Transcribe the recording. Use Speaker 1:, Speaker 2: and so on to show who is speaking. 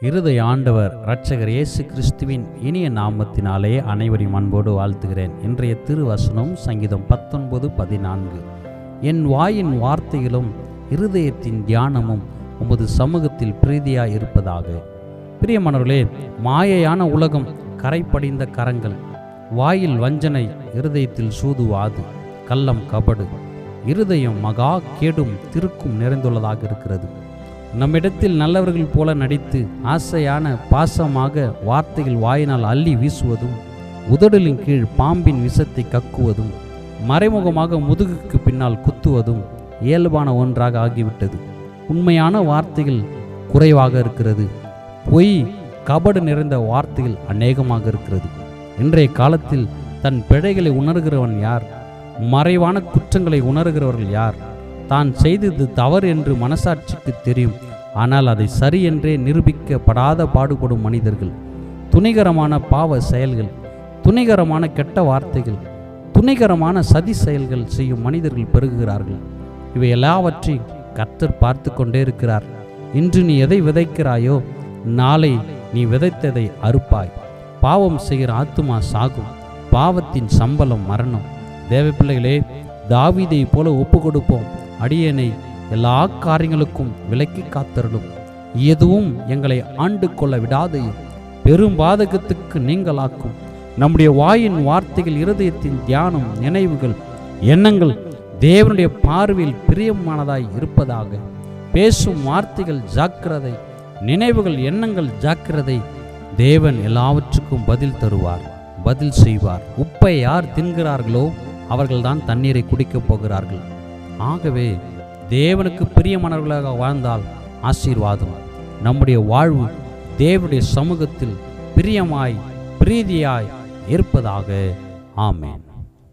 Speaker 1: இருதய ஆண்டவர் இரட்சகர் இயேசு கிறிஸ்துவின் இனிய நாமத்தினாலே அனைவரையும் அன்போடு வாழ்த்துகிறேன். இன்றைய திருவசனம் சங்கீதம் பத்தொன்பது பதினான்கு. என் வாயின் வார்த்தைகளும் இருதயத்தின் தியானமும் உமது சமூகத்தில் பிரீதியாக இருப்பதாக பிரியமானவர்களே மாயையான உலகம் கரைப்படிந்த கரங்கள். வாயில் வஞ்சனை இருதயத்தில் சூதுவாது கள்ளம் கபடு. இருதயம் மகா கேடும் திருக்கும் நிறைந்துள்ளதாக இருக்கிறது. நம்மிடத்தில் நல்லவர்கள் போல நடித்து ஆசையான பாசமாக வார்த்தைகள் வாயினால் அள்ளி வீசுவதும் உதடலின் கீழ் பாம்பின் விஷத்தை கக்குவதும் மறைமுகமாக முதுகுக்கு பின்னால் குத்துவதும் இயல்பான ஒன்றாக ஆகிவிட்டது. உண்மையான வார்த்தைகள் குறைவாக இருக்கிறது. பொய் கபடு நிறைந்த வார்த்தைகள் அநேகமாக இருக்கிறது. இன்றைய காலத்தில் தன் பிழைகளை உணர்கிறவன் யார்? மறைவான குற்றங்களை உணர்கிறவர்கள் யார்? தான் செய்தது தவறு என்று மனசாட்சிக்கு தெரியும். ஆனால் அதை சரி என்றே நிரூபிக்கப்படாத பாடுபடும் மனிதர்கள் துணிகரமான பாவ செயல்கள் துணிகரமான கெட்ட வார்த்தைகள் துணிகரமான சதி செயல்கள் செய்யும் மனிதர்கள் பெருகுகிறார்கள். இவை எல்லாவற்றையும் கர்த்தர் பார்த்து கொண்டே இருக்கிறார். இன்று நீ எதை விதைக்கிறாயோ நாளை நீ விதைத்ததை அறுப்பாய். பாவம் செய்கிற ஆத்துமா சாகும் பாவத்தின் சம்பளம் மரணம். தேவ பிள்ளைகளே தாவிதை போல ஒப்பு கொடுப்போம் அடியனை எல்லா காரியங்களுக்கும் விலக்கி காத்தருளும். எதுவும் எங்களை ஆண்டு கொள்ள விடாதையும் பெரும் பாதகத்துக்கு நீங்களாக்கும். நம்முடைய வாயின் வார்த்தைகள் இருதயத்தின் தியானம் நினைவுகள் எண்ணங்கள் தேவனுடைய பார்வையில் பிரியமானதாய் இருப்பதாக. பேசும் வார்த்தைகள் ஜாக்கிரதை நினைவுகள் எண்ணங்கள் ஜாக்கிரதை. தேவன் எல்லாவற்றுக்கும் பதில் தருவார் பதில் செய்வார். உப்பை யார் தின்கிறார்களோ அவர்கள்தான் தண்ணீரை குடிக்கப் போகிறார்கள். ஆகவே தேவனுக்கு பிரியமானவர்களாக வாழ்ந்தால் ஆசீர்வாதம். நம்முடைய வாழ்வு தேவனுடைய சமூகத்தில் பிரியமாய் பிரீதியாய் இருப்பதாக. ஆமேன்.